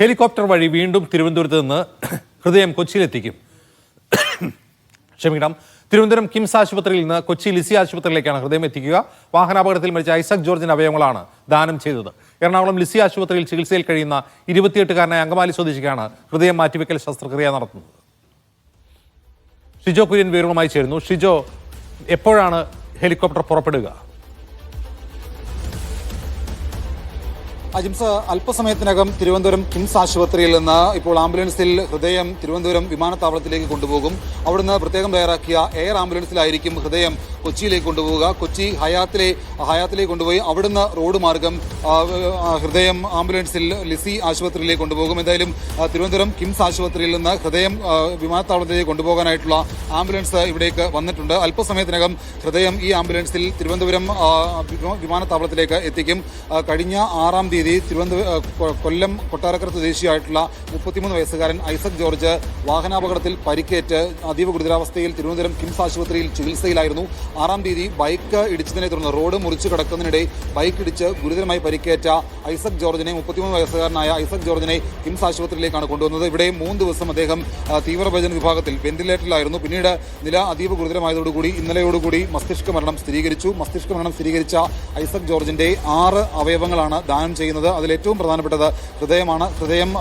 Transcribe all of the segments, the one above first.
Helicopter വഴി വീണ്ടും തിരുവനന്തപുരത്ത് നിന്ന് ഹൃദയം കൊച്ചിയിലെത്തിക്കും. ക്ഷമിക്കണം. തിരുവനന്തപുരം കിംസ് ആശുപത്രിയിൽ നിന്ന് കൊച്ചി ലിസി ആശുപത്രിയിലേക്കാണ് ഹൃദയം എത്തിക്കുക. വാഹനാപകടത്തിൽ മരിച്ച ഐസക് ജോർജിന്റെ അവയവങ്ങളാണ് ദാനം ചെയ്തത്. എറണാകുളം ലിസി ആശുപത്രിയിൽ ചികിത്സയിൽ കഴിയുന്ന ഇരുപത്തിയെട്ടുകാരനായ അങ്കമാലി സ്വദേശിക്കാണ് ഹൃദയം മാറ്റിവെക്കൽ ശസ്ത്രക്രിയ നടത്തുന്നത്. ഷിജോ കുര്യൻ വിവരങ്ങളുമായി ചേരുന്നു. ഷിജോ എപ്പോഴാണ് ഹെലികോപ്റ്റർ പുറപ്പെടുക? അജിംസ് അല്പസമയത്തിനകം തിരുവനന്തപുരം കിംസ് ആശുപത്രിയിൽ നിന്ന് ഇപ്പോൾ ആംബുലൻസിൽ ഹൃദയം തിരുവനന്തപുരം വിമാനത്താവളത്തിലേക്ക് കൊണ്ടുപോകും. അവിടുന്ന് പ്രത്യേകം തയ്യാറാക്കിയ എയർ ആംബുലൻസിലായിരിക്കും ഹൃദയം കൊച്ചിയിലേക്ക് കൊണ്ടുപോവുക. കൊച്ചി ഹയാത്തിലെ ഹയാത്തിലേക്ക് കൊണ്ടുപോയി അവിടുന്ന് റോഡ് മാർഗം ഹൃദയം ആംബുലൻസിൽ ലിസി ആശുപത്രിയിലേക്ക് കൊണ്ടുപോകും. എന്തായാലും തിരുവനന്തപുരം കിംസ് ആശുപത്രിയിൽ നിന്ന് ഹൃദയം വിമാനത്താവളത്തിലേക്ക് കൊണ്ടുപോകാനായിട്ടുള്ള ആംബുലൻസ് ഇവിടേക്ക് വന്നിട്ടുണ്ട്. അല്പസമയത്തിനകം ഹൃദയം ഈ ആംബുലൻസിൽ തിരുവനന്തപുരം വിമാനത്താവളത്തിലേക്ക് എത്തിക്കും. കഴിഞ്ഞ ആറാം തീയതി തിരുവനന്തപുരം കൊല്ലം കൊട്ടാരക്കര സ്വദേശിയായിട്ടുള്ള മുപ്പത്തിമൂന്ന് വയസ്സുകാരൻ ഐസക് ജോർജ് വാഹനാപകടത്തിൽ പരിക്കേറ്റ് അതീവ ഗുരുതരാവസ്ഥയിൽ തിരുവനന്തപുരം കിംസ് ആശുപത്രിയിൽ ചികിത്സയിലായിരുന്നു. ആറാം തീയതി ബൈക്ക് ഇടിച്ചതിനെ തുടർന്ന് റോഡ് മുറിച്ചു കടക്കുന്നതിനിടെ ബൈക്ക് ഇടിച്ച് ഗുരുതരമായി പരിക്കേറ്റ ഐസക് ജോർജിനെ മുപ്പത്തിമൂന്ന് വയസ്സുകാരനായ ഐസക് ജോർജിനെ കിംസ് ആശുപത്രിയിലേക്കാണ് കൊണ്ടുവന്നത്. ഇവിടെ മൂന്ന് ദിവസം അദ്ദേഹം തീവ്രഭജന വിഭാഗത്തിൽ വെന്റിലേറ്ററിലായിരുന്നു. പിന്നീട് നില അതീവ ഗുരുതരമായതോടുകൂടി ഇന്നലെയോടുകൂടി മസ്തിഷ്ക മരണം സ്ഥിരീകരിച്ചു. മസ്തിഷ്ക മരണം സ്ഥിരീകരിച്ച ഐസക് ജോർജിന്റെ ആറ് അവയവങ്ങളാണ് ദാനം ചെയ്യുന്നത്. അതിലേറ്റവും പ്രധാനപ്പെട്ടത് ഹൃദയമാണ്. ഹൃദയം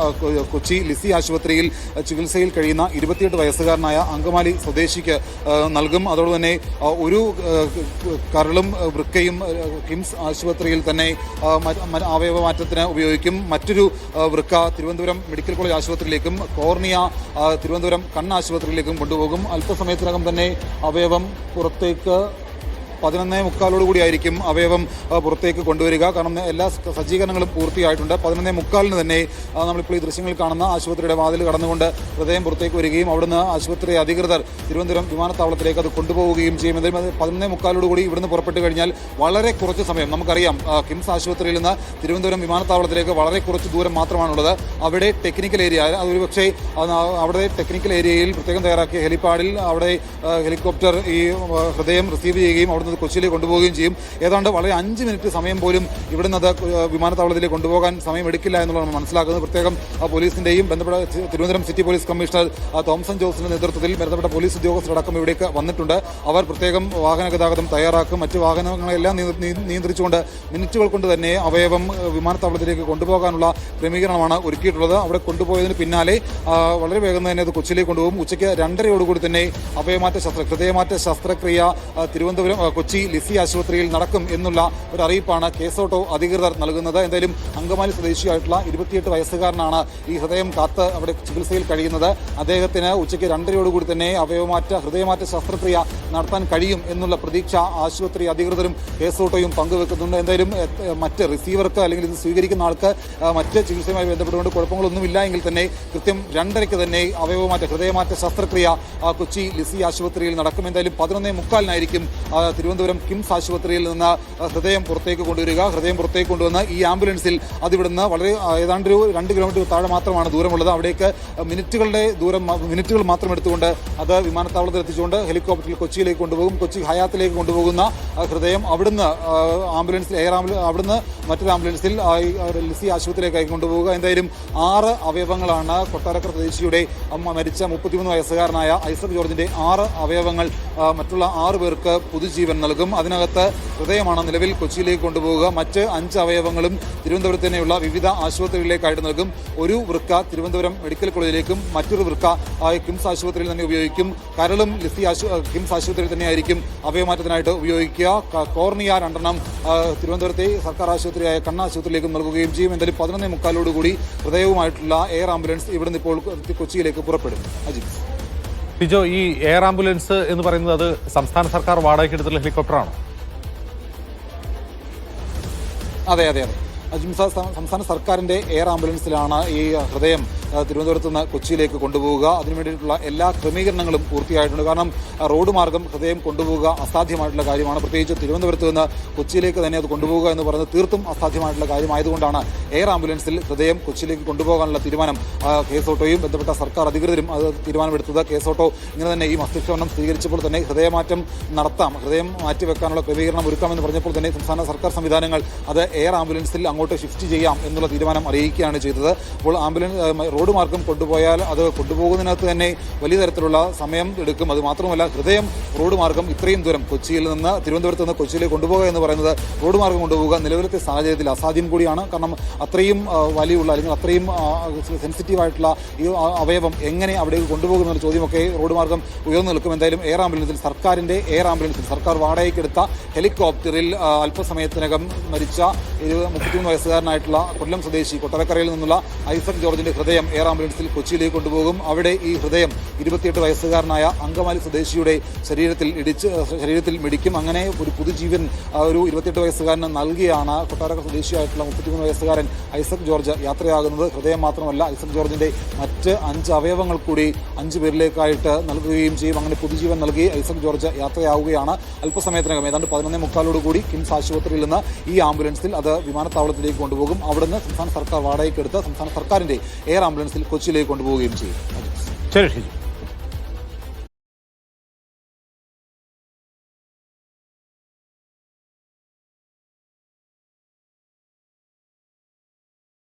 കൊച്ചി ലിസി ആശുപത്രിയിൽ ചികിത്സയിൽ കഴിയുന്ന ഇരുപത്തിയെട്ട് വയസ്സുകാരനായ അങ്കമാലി സ്വദേശിക്ക് നൽകും. അതോടെ തന്നെ ഒരു കരളും വൃക്കയും കിംസ് ആശുപത്രിയിൽ തന്നെ അവയവ മാറ്റത്തിന് ഉപയോഗിക്കും. മറ്റൊരു വൃക്ക തിരുവനന്തപുരം മെഡിക്കൽ കോളേജ് ആശുപത്രിയിലേക്കും കോർണിയ തിരുവനന്തപുരം കണ്ണാശുപത്രിയിലേക്കും കൊണ്ടുപോകും. അല്പസമയത്തിനകം തന്നെ അവയവം പുറത്തേക്ക് പതിനൊന്നേ മുക്കാലോടുകൂടി ആയിരിക്കും അവയവം പുറത്തേക്ക് കൊണ്ടുവരിക. കാരണം എല്ലാ സജ്ജീകരണങ്ങളും പൂർത്തിയായിട്ടുണ്ട്. പതിനൊന്നേ മുക്കാലിന് തന്നെ നമ്മളിപ്പോൾ ഈ ദൃശ്യങ്ങൾ കാണുന്ന ആശുപത്രിയുടെ വാതിൽ കടന്നുകൊണ്ട് ഹൃദയം പുറത്തേക്ക് വരികയും അവിടുന്ന് ആശുപത്രി അധികൃതർ തിരുവനന്തപുരം വിമാനത്താവളത്തിലേക്ക് അത് കൊണ്ടുപോവുകയും ചെയ്യും. എന്തായാലും പതിനൊന്നേ മുക്കാലോടുകൂടി ഇവിടുന്ന് പുറപ്പെട്ട് കഴിഞ്ഞാൽ വളരെ കുറച്ച് സമയം നമുക്കറിയാം കിംസ് ആശുപത്രിയിൽ നിന്ന് തിരുവനന്തപുരം വിമാനത്താവളത്തിലേക്ക് വളരെ കുറച്ച് ദൂരം മാത്രമാണുള്ളത്. അവിടെ ടെക്നിക്കൽ ഏരിയ അതൊരു പക്ഷേ അവിടെ ടെക്നിക്കൽ ഏരിയയിൽ പ്രത്യേകം തയ്യാറാക്കിയ ഹെലിപ്പാഡിൽ അവിടെ ഹെലികോപ്റ്റർ ഈ ഹൃദയം റിസീവ് ചെയ്യുകയും അവിടുന്ന് അത് കൊച്ചിയിലേക്ക് കൊണ്ടുപോവുകയും ചെയ്യും. ഏതാണ്ട് വളരെ അഞ്ച് മിനിറ്റ് സമയം പോലും ഇവിടുന്ന് അത് വിമാനത്താവളത്തിലേക്ക് കൊണ്ടുപോകാൻ സമയം എടുക്കില്ല എന്നുള്ളതാണ് മനസ്സിലാക്കുന്നത്. പ്രത്യേകം പോലീസിന്റെയും ബന്ധപ്പെട്ട Thiruvananthapuram city police commissioner Thomson ജോസിന്റെ നേതൃത്വത്തിൽ ബന്ധപ്പെട്ട പോലീസ് ഉദ്യോഗസ്ഥരടക്കം ഇവിടേക്ക് വന്നിട്ടുണ്ട്. അവർ പ്രത്യേകം വാഹന ഗതാഗതം തയ്യാറാക്കും. മറ്റ് വാഹനങ്ങളെല്ലാം നിയ- നിയ- നിയന്ത്രിച്ചുകൊണ്ട് മിനിറ്റുകൾ കൊണ്ട് തന്നെ അവയവം വിമാനത്താവളത്തിലേക്ക് കൊണ്ടുപോകാനുള്ള ക്രമീകരണമാണ് ഒരുക്കിയിട്ടുള്ളത്. അവിടെ കൊണ്ടുപോയതിന് പിന്നാലെ വളരെ വേഗം തന്നെ അത് കൊച്ചിയിലേക്ക് കൊണ്ടുപോകും. ഉച്ചയ്ക്ക് രണ്ടരയോടുകൂടി തന്നെ അവയമാറ്റ ശസ്ത്ര ഹൃദയമാറ്റ ശസ്ത്രക്രിയ തിരുവനന്തപുരം കൊച്ചി ലിസി ആശുപത്രിയിൽ നടക്കും എന്നുള്ള ഒരു അറിയിപ്പാണ് കേസോട്ടോ അധികൃതർ നൽകുന്നത്. എന്തായാലും അങ്കമാലി സ്വദേശിയായിട്ടുള്ള ഇരുപത്തിയെട്ട് വയസ്സുകാരനാണ് ഈ ഹൃദയം കാത്ത് അവിടെ ചികിത്സയിൽ കഴിയുന്നത്. അദ്ദേഹത്തിന് ഉച്ചയ്ക്ക് രണ്ടരയോടുകൂടി തന്നെ അവയവമാറ്റ ഹൃദയമാറ്റ ശസ്ത്രക്രിയ നടത്താൻ കഴിയും എന്നുള്ള പ്രതീക്ഷ ആശുപത്രി അധികൃതരും കേസോട്ടോയും പങ്കുവെക്കുന്നുണ്ട്. എന്തായാലും മറ്റ് റിസീവർക്ക് അല്ലെങ്കിൽ ഇത് സ്വീകരിക്കുന്ന ആൾക്ക് മറ്റ് ചികിത്സയുമായി ബന്ധപ്പെട്ടുകൊണ്ട് കുഴപ്പങ്ങളൊന്നുമില്ല എങ്കിൽ തന്നെ കൃത്യം രണ്ടരയ്ക്ക് തന്നെ അവയവമാറ്റ ഹൃദയമാറ്റ ശസ്ത്രക്രിയ കൊച്ചി ലിസി ആശുപത്രിയിൽ നടക്കും. എന്തായാലും പതിനൊന്നേ മുക്കാലിനായിരിക്കും ആ, തിരുവനന്തപുരം കിംസ് ആശുപത്രിയിൽ നിന്ന് ഹൃദയം പുറത്തേക്ക് കൊണ്ടുവരിക. ഹൃദയം പുറത്തേക്ക് കൊണ്ടുവന്ന് ഈ ആംബുലൻസിൽ അതിവിടുന്ന് വളരെ ഏതാണ്ട് ഒരു രണ്ട് കിലോമീറ്റർ താഴെ മാത്രമാണ് ദൂരമുള്ളത്. അവിടേക്ക് മിനിറ്റുകളുടെ ദൂരം മിനിറ്റുകൾ മാത്രം എടുത്തുകൊണ്ട് അത് വിമാനത്താവളത്തിൽ എത്തിച്ചുകൊണ്ട് ഹെലികോപ്റ്ററിൽ കൊച്ചിയിലേക്ക് കൊണ്ടുപോകും. കൊച്ചി ഹയാത്തിലേക്ക് കൊണ്ടുപോകുന്ന ഹൃദയം അവിടുന്ന് ആംബുലൻസിൽ എയർ ആംബുലൻസ് അവിടുന്ന് മറ്റൊരു ആംബുലൻസിൽ ലിസി ആശുപത്രിയിലേക്ക് കൊണ്ടുപോകുക. എന്തായാലും ആറ് അവയവങ്ങളാണ് കൊട്ടാരക്കര സ്വദേശിയുടെ അമ്മ മരിച്ച മുപ്പത്തിമൂന്ന് വയസ്സുകാരനായ ഐസക് ജോർജിന്റെ ആറ് അവയവങ്ങൾ മറ്റുള്ള ആറ് പേർക്ക് പുതുജീവൻ നൽകും. അതിനകത്ത് ഹൃദയമാണ് നിലവിൽ കൊച്ചിയിലേക്ക് കൊണ്ടുപോവുക. മറ്റ് അഞ്ച് അവയവങ്ങളും തിരുവനന്തപുരത്ത് തന്നെയുള്ള വിവിധ ആശുപത്രികളിലേക്കായിട്ട് നൽകും. ഒരു വൃക്ക തിരുവനന്തപുരം മെഡിക്കൽ കോളേജിലേക്കും മറ്റൊരു വൃക്ക കിംസ് ആശുപത്രിയിൽ തന്നെ ഉപയോഗിക്കും. കരളും ലിസി ആശു കിംസ് ആശുപത്രിയിൽ തന്നെയായിരിക്കും അവയവമാറ്റത്തിനായിട്ട് ഉപയോഗിക്കുക. കോർണിയ രണ്ടെണ്ണം തിരുവനന്തപുരത്തെ സർക്കാർ ആശുപത്രിയായ കണ്ണാശുപത്രിയിലേക്കും നൽകുകയും ചെയ്യും. എന്തായാലും പതിനൊന്നേ മുക്കാലോടുകൂടി ഹൃദയവുമായിട്ടുള്ള എയർ ആംബുലൻസ് ഇവിടുന്ന് ഇപ്പോൾ കൊച്ചിയിലേക്ക് പുറപ്പെടും. അജിത്. ഷിജോ ഈ എയർ ആംബുലൻസ് എന്ന് പറയുന്നത് അത് സംസ്ഥാന സർക്കാർ വാടകയ്ക്ക് എടുത്തുള്ള ഹെലികോപ്റ്ററാണോ? അതെ അതെ അതെ. സംസ്ഥാന സർക്കാരിന്റെ എയർ ആംബുലൻസിലാണ് ഈ ഹൃദയം തിരുവനന്തപുരത്ത് നിന്ന് കൊച്ചിയിലേക്ക് കൊണ്ടുപോവുക. അതിനു വേണ്ടിയിട്ടുള്ള എല്ലാ ക്രമീകരണങ്ങളും പൂർത്തിയായിട്ടുണ്ട്. കാരണം റോഡ് മാർഗം ഹൃദയം കൊണ്ടുപോവുക അസാധ്യമായിട്ടുള്ള കാര്യമാണ്. പ്രത്യേകിച്ച് തിരുവനന്തപുരത്ത് നിന്ന് കൊച്ചിയിലേക്ക് തന്നെ അത് കൊണ്ടുപോവുക എന്ന് പറയുന്നത് തീർത്തും അസാധ്യമായിട്ടുള്ള കാര്യമായതുകൊണ്ടാണ് എയർ ആംബുലൻസിൽ ഹൃദയം കൊച്ചിയിലേക്ക് കൊണ്ടുപോകാനുള്ള തീരുമാനം കെ എസ് ഓട്ടോയും ബന്ധപ്പെട്ട സർക്കാർ അധികൃതരും അത് തീരുമാനമെടുത്തത്. കെ എസ് ഓട്ടോ ഇങ്ങനെ തന്നെ ഈ മസ്തിഷ്കമരണം സ്വീകരിച്ചപ്പോൾ തന്നെ ഹൃദയമാറ്റം നടത്താം. ഹൃദയം മാറ്റിവെക്കാനുള്ള ക്രമീകരണം ഒരുക്കാമെന്ന് പറഞ്ഞപ്പോൾ തന്നെ സംസ്ഥാന സർക്കാർ സംവിധാനങ്ങൾ അത് എയർ ആംബുലൻസിൽ അങ്ങോട്ട് ഷിഫ്റ്റ് ചെയ്യാം എന്നുള്ള തീരുമാനം അറിയിക്കുകയാണ് ചെയ്തത്. അപ്പോൾ ആംബുലൻസ് റോഡ് മാർഗം കൊണ്ടുപോയാൽ അത് കൊണ്ടുപോകുന്നതിനകത്ത് തന്നെ വലിയ തരത്തിലുള്ള സമയം എടുക്കും. അത് മാത്രമല്ല ഹൃദയം റോഡ് മാർഗം ഇത്രയും ദൂരം കൊച്ചിയിൽ നിന്ന് തിരുവനന്തപുരത്ത് നിന്ന് കൊച്ചിയിലേക്ക് കൊണ്ടുപോകുക എന്ന് പറയുന്നത് റോഡ് മാർഗം കൊണ്ടുപോകുക നിലവിലത്തെ സാഹചര്യത്തിൽ അസാധ്യം കൂടിയാണ്. കാരണം അത്രയും വലിയുള്ള അല്ലെങ്കിൽ അത്രയും സെൻസിറ്റീവായിട്ടുള്ള ഈ അവയവം എങ്ങനെ അവിടേക്ക് കൊണ്ടുപോകുന്ന ചോദ്യമൊക്കെ റോഡ് മാർഗം ഉയർന്നു നിൽക്കും. എന്തായാലും എയർ ആംബുലൻസിൽ സർക്കാരിന്റെ എയർ ആംബുലൻസിൽ സർക്കാർ വാടകയ്ക്കെടുത്ത ഹെലികോപ്റ്ററിൽ അല്പസമയത്തിനകം മരിച്ച മുപ്പത്തിമൂന്ന് വയസ്സുകാരനായിട്ടുള്ള കൊല്ലം സ്വദേശി കൊട്ടരക്കരയിൽ നിന്നുള്ള ഐസക് ജോർജിന്റെ ഹൃദയം എയർ ആംബുലൻസിൽ കൊച്ചിയിലേക്ക് കൊണ്ടുപോകും. അവിടെ ഈ ഹൃദയം ഇരുപത്തിയെട്ട് വയസ്സുകാരനായ അങ്കമാലി സ്വദേശിയുടെ ശരീരത്തിൽ ഇടിച്ച് ശരീരത്തിൽ മെടിക്കും. അങ്ങനെ ഒരു പുതുജീവൻ ഒരു ഇരുപത്തിയെട്ട് വയസ്സുകാരന് നൽകിയാണ് കൊട്ടാരക്കര സ്വദേശിയായിട്ടുള്ള മുപ്പത്തിമൂന്ന് വയസ്സുകാരൻ ഐസക് ജോർജ് യാത്രയാകുന്നത്. ഹൃദയം മാത്രമല്ല ഐസക് ജോർജിന്റെ മറ്റ് അഞ്ച് അവയവങ്ങൾ കൂടി അഞ്ച് പേരിലേക്കായിട്ട് നൽകുകയും ചെയ്യും. അങ്ങനെ പുതുജീവൻ നൽകി ഐസക് ജോർജ് യാത്രയാവുകയാണ് അല്പസമയത്തിനകം. ഏതാണ്ട് പതിനൊന്നേ മുക്കാലോട് കൂടി കിംസ് ആശുപത്രിയിൽ നിന്ന് ഈ ആംബുലൻസിൽ അത് വിമാനത്താവളത്തിലേക്ക് കൊണ്ടുപോകും. അവിടുന്ന് സംസ്ഥാന സർക്കാർ വാടകയ്ക്കെടുത്ത് സംസ്ഥാന സർക്കാരിന്റെ എയർ ആംബുലൻസിൽ കൊച്ചിയിലേക്ക് കൊണ്ടുപോവുകയും ചെയ്യും. ശരി ഷിജു